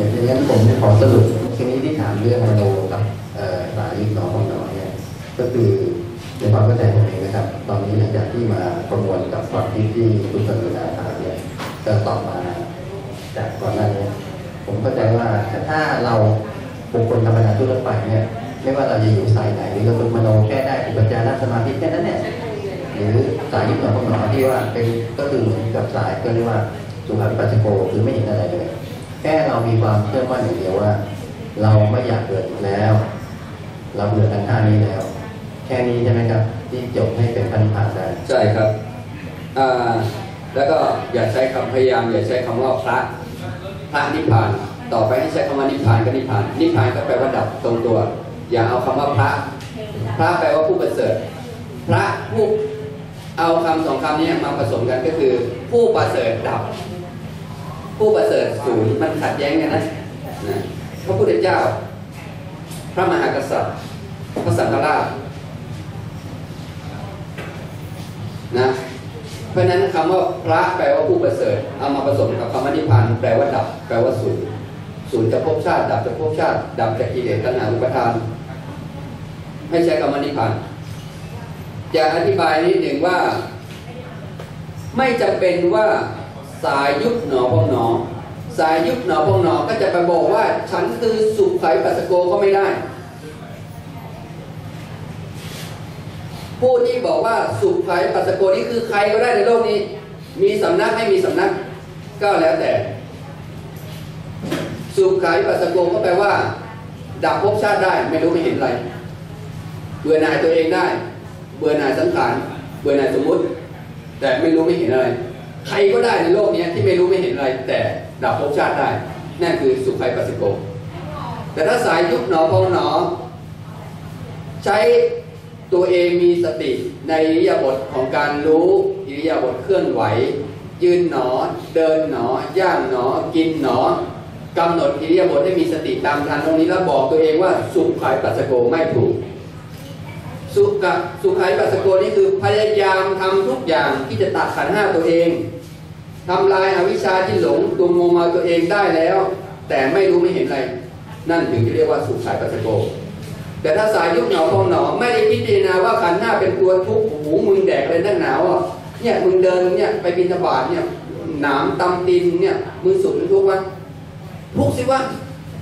อย่างนี้ผมขอสรุปทีนี้ที่ถามเรื่องมโนกับสายยุคหนอของหนอเนี่ยก็คือในความเข้าใจผมเองนะครับ ตอนนี้หลังจากที่มาประมวลกับความคิดที่คุณสรุปถามเนี่ยก็ตอบมาจากก่อนหน้านี้ผมเข้าใจว่าถ้าเราบุคคลธรรมดาทั่วไปเนี่ยไม่ว่าเราจะอยู่สายไหนหรือเราฝึกมโนแค่ได้อุปจารสมาธิแค่นั้นเนี่ยหรือสายยุคหนอของหนอที่ว่าเป็นก็คือเหมือนกับสายก็เรียกว่าสุขาริปัสสโกคือไม่เห็นอะไรเลย แค่เรามีความเชื่อมั่นอย่างเดียวว่า เราไม่อยากเกิดแล้ว เราเบื่อกันท่านี้แล้ว แค่นี้ใช่ไหมครับ ที่จบให้เป็นพันผ่านได้ใช่ครับอ่าแล้วก็อย่าใช้คำพยายาม อย่าใช้คำว่าพระพระนิพพาน ต่อไปให้ใช้คำว่านิพพานก็นิพพานนิพพานก็แปลว่าดับตรงตัว อย่าเอาคำว่าพระ พระแปลว่าผู้ประเสริฐ พระผู้เอาคำสองคำนี้มาผสมกันก็คือ ผู้ประเสริฐดับ ผู้ประเสริฐศูนย์มันขัดแย้งกันนะพระพุทธเจ้า พระมหากษัตริย์ พระสังฆราชนะเพราะนั้นคำว่าพระแปลว่าผู้ประเสริฐเอามาผสมกับคำว่านิพพานแปลว่าดับ แปลว่าศูนย์ศูนย์จะภพชาติ ดับจะภพชาติ ดับจากกิเลสตัณหาอุปทานให้ใช้คำว่านิพพานจะอธิบายนิดหนึ่งว่า ไม่จำเป็นว่า สายยุบหนอพองหนอ สายยุบหนอพองหนอก็จะไปบอกว่า ฉันคือสุขไขปัสโกก็ไม่ได้ ผู้ที่บอกว่าสุขไขปัสโกนี่คือใครก็ได้ในโลกนี้ มีสำนักไม่มีสำนัก ก็แล้วแต่ สุขไขปัสสโกก็แปลว่า ดับภพชาติได้ไม่รู้ไม่เห็นอะไรเบื่อหน่ายตัวเองได้ เบื่อหน่ายสังขาร เบื่อหน่ายสมมุติ แต่ไม่รู้ไม่เห็นอะไร ใครก็ได้ในโลกนี้ที่ไม่รู้ไม่เห็นอะไร แต่ดับภพชาติได้ นั่นคือสุขไขปัสสโก แต่ถ้าสายยุบหนอพองหนอ ใช้ตัวเองมีสติในอิริยาบถของการรู้อิริยาบถเคลื่อนไหว ยืนหนอ เดินหนอย่างหนอ กินหนอกำหนดอิริยาบถให้มีสติตามทันตรงนี้แล้วบอกตัวเองว่าสุขายปัสสโกไม่ถูก สุขะสุขายปัสสโกนี่คือพยายามทำทุกอย่างที่จะตัดขันห้าตัวเอง ทำลายอวิชชาที่หลงตัวโมมาตัวเองได้แล้ว แต่ไม่รู้ไม่เห็นอะไร นั่นถึงจะเรียกว่าสุขสายปัสสโก แต่ถ้าสายยุบหนอพองหนอไม่ได้พิจารณาว่าขันหน้าเป็นตัวทุกข์หูมึงแดกเลยนั่งหนาวอะเนี่ยมึงเดินเนี่ยไปบินทบาทเนี่ยหนามตำตีนเนี่ยมือสุดทุกข์วะทุกข์สิวะ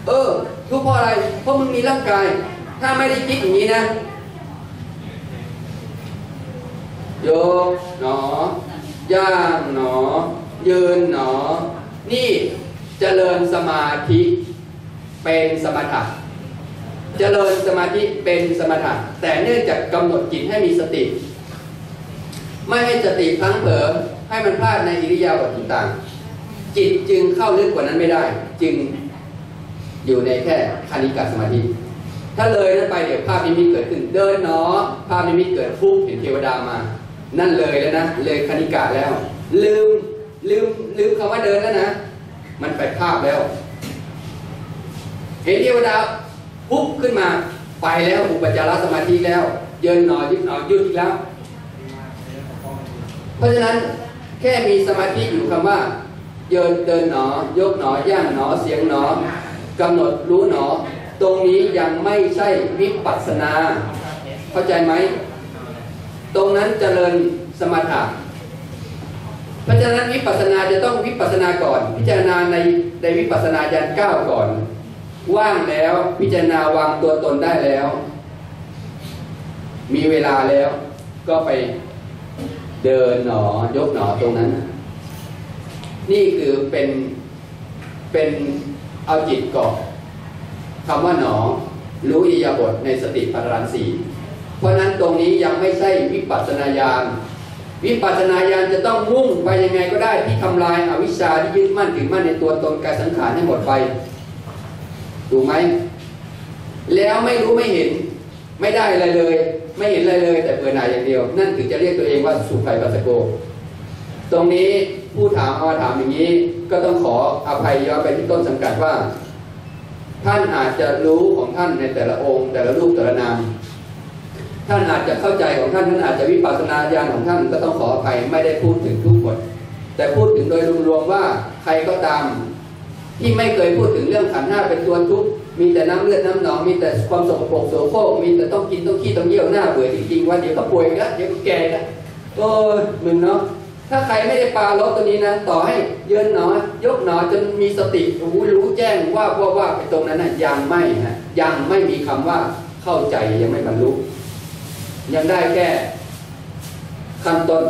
เออ ทุกข์เพราะอะไรเพราะมึงมีร่างกาย ถ้าไม่ได้คิดอย่างนี้นะโยหนอย่างหนอ ยืนหนอ นี่เจริญสมาธิเป็นสมถะเจริญสมาธิเป็นสมถะแต่เนื่องจากกำหนดจิตให้มีสติ ไม่ให้สติพลั้งเผลอให้มันพลาดในอิริยาบถต่างๆจิตจึงเข้าลึกกว่านั้นไม่ได้ จึงอยู่ในแค่คณิกาสมาธิถ้าเลยนั้นไปเดี๋ยวภาพนิมิตเกิดขึ้นเดินเนาะภาพนิมิตเกิดปุ๊บเห็นเทวดามา นั่นเลยแล้วนะเลยคณิกาแล้ว ลืม ลืมลืมคำว่าเดินแล้วนะ มันไปภาพแล้ว เห็นเทวดาปุ๊บขึ้นมา ไปแล้วอุปจารสมาธิแล้ว เยินหนอยุดหนอยุดอีกแล้ว เพราะฉะนั้นแค่มีสมาธิอยู่คำว่า เยินเดินหนอ ยกหนอย่างหนอเสียงหนอกำหนดรู้หนอ ตรงนี้ยังไม่ใช่วิปัสสนา เข้าใจไหม ตรงนั้นเจริญสมถะ เพราะฉะนั้นวิปัสสนาจะต้องวิปัสสนาก่อน พิจารณาในในวิปัสสนาญาณเก้าก่อน ว่างแล้วพิจารณาวางตัวตนได้แล้ว มีเวลาแล้ว ก็ไปเดินหนอยกหนอตรงนั้น นี่คือเป็นเป็นเอาจิตก่อนคำว่าหนอ รู้อิยาบถในสติปัฏฐานสี่เพราะนั้นตรงนี้ยังไม่ใช่วิปัสสนาญาณ วิปัสสนาญาณจะต้องมุ่งไปยังไงก็ได้ที่ทำลายอาวิชชาที่ยึดมั่นถือมั่นในตัวตนกายสังขารให้หมดไปถูกไหมแล้วไม่รู้ไม่เห็นไม่ได้อะไรเลย ไม่เห็นอะไรเลย แต่เบื่อหน่ายอย่างเดียว นั่นถึงจะเรียกตัวเองว่าสุขัยปัสสโก ตรงนี้ผู้ถามเอามาถามอย่างนี้ ก็ต้องขออภัยย้อนไปที่ต้นสังกัดว่า ท่านอาจจะรู้ของท่านในแต่ละองค์ แต่ละรูปแต่ละนาม ท่านอาจจะเข้าใจของท่านท่านอาจจะวิปัสสนาญาณของท่านก็ต้องขออภัยไม่ได้พูดถึงทุกคนแต่พูดถึงโดยรวมๆว่าใครก็ตาม ที่ไม่เคยพูดถึงเรื่องขันธ์ห้าเป็นตัวทุกข์มีแต่น้ำเลือดน้ำหนองมีแต่ความสกปรกโสโครกมีแต่ต้องกินต้องขี้ต้องเยี่ยวหน้าเบื่อจริงๆว่าเดี๋ยวก็ป่วยก็เดี๋ยวก็แก่อีก็โอ้มึงเนาะถ้าใครไม่ได้ปลาลบตัวนี้นะ ต่อให้เยินหนอยกหนอจนมีสติรู้รู้แจ้งว่าว่าว่าไปตรงนั้นนะยังไม่นะยังไม่มีคำว่าเข้าใจยังไม่บรรลุ ยังได้แค่ขั้นต้น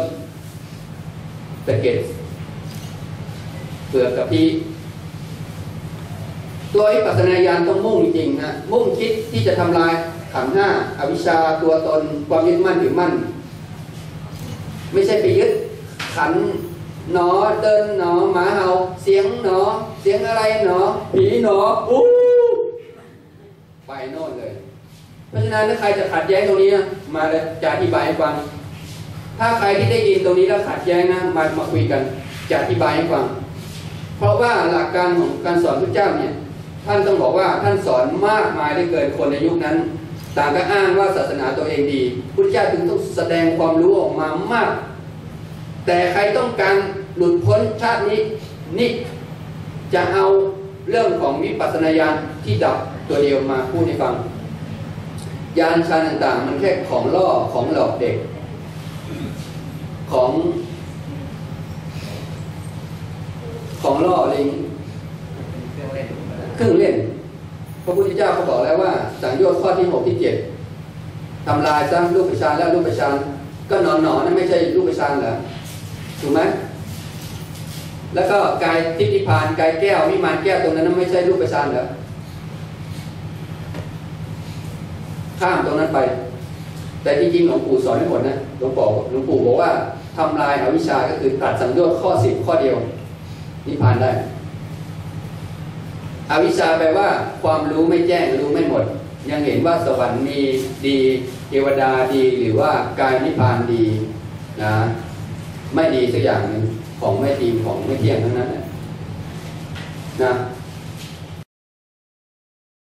สะเก็ดเปลือกกับพีตัวอิปัสนาญาณต้องมุ่งจริงนะมุ่งคิดที่จะทำลายขันห้าอวิชชาตัวตนความยึดมั่นถือมั่น ไม่ใช่ไปยึดขันหนอเดินหนอหมาเห่าเสียงหนอ เสียงอะไรหนอผีหนออู้ไปโน่นเลย เพราะฉะนั้นถ้าใครจะขัดแย้งตรงนี้มาเลยจะอธิบายให้ฟัง ถ้าใครที่ได้ยินตรงนี้แล้วขัดแย้งนะมามาคุยกันจะอธิบายให้ฟัง เพราะว่าหลักการของการสอนพระเจ้าเนี่ยท่านต้องบอกว่าท่านสอนมากมายได้เกินคนในยุคนั้น ต่างก็อ้างว่าศาสนาตัวเองดีพุทธเจ้าถึงต้องแสดงความรู้ออกมามาก แต่ใครต้องการหลุดพ้นชาตินี้นี่จะเอาเรื่องของวิปัสสนาญาณที่ดับตัวเดียวมาพูดให้ฟัง ยานชาต่างๆ มันแค่ของล่อของหลอกเด็ก ของของล่อลิงเครื่องเล่น พระพุทธเจ้าเขาบอกแล้วว่า สังโยชน์ข้อที่หกที่เจ็ดทำลายซะรูปประชานแล้วรูปประชานก็หนอนหนอนนั่นไม่ใช่รูปประชานเหรอถูกไหมแล้วก็กายทิพย์นิพพานกายแก้ววิมานแก้วตรงนั้นนนไม่ใช่รูปประชานเหรอ ข้ามตรงนั้นไป แต่จริงๆหลวงปู่สอนไม่หมดนะหลวงปู่หลวงปู่บอกว่าทำลายอวิชาก็คือตัดสังโยชน์ข้อสิบข้อเดียวนิพพานได้ อวิชชาแปลว่า ความรู้ไม่แจ้งรู้ไม่หมด ยังเห็นว่าสวรรค์มีดีเทวดาดีหรือว่ากายนิพพานดีนะไม่ดีสักอย่างหนึ่งของไม่ดีของไม่เที่ยงทั้งนั้นนะ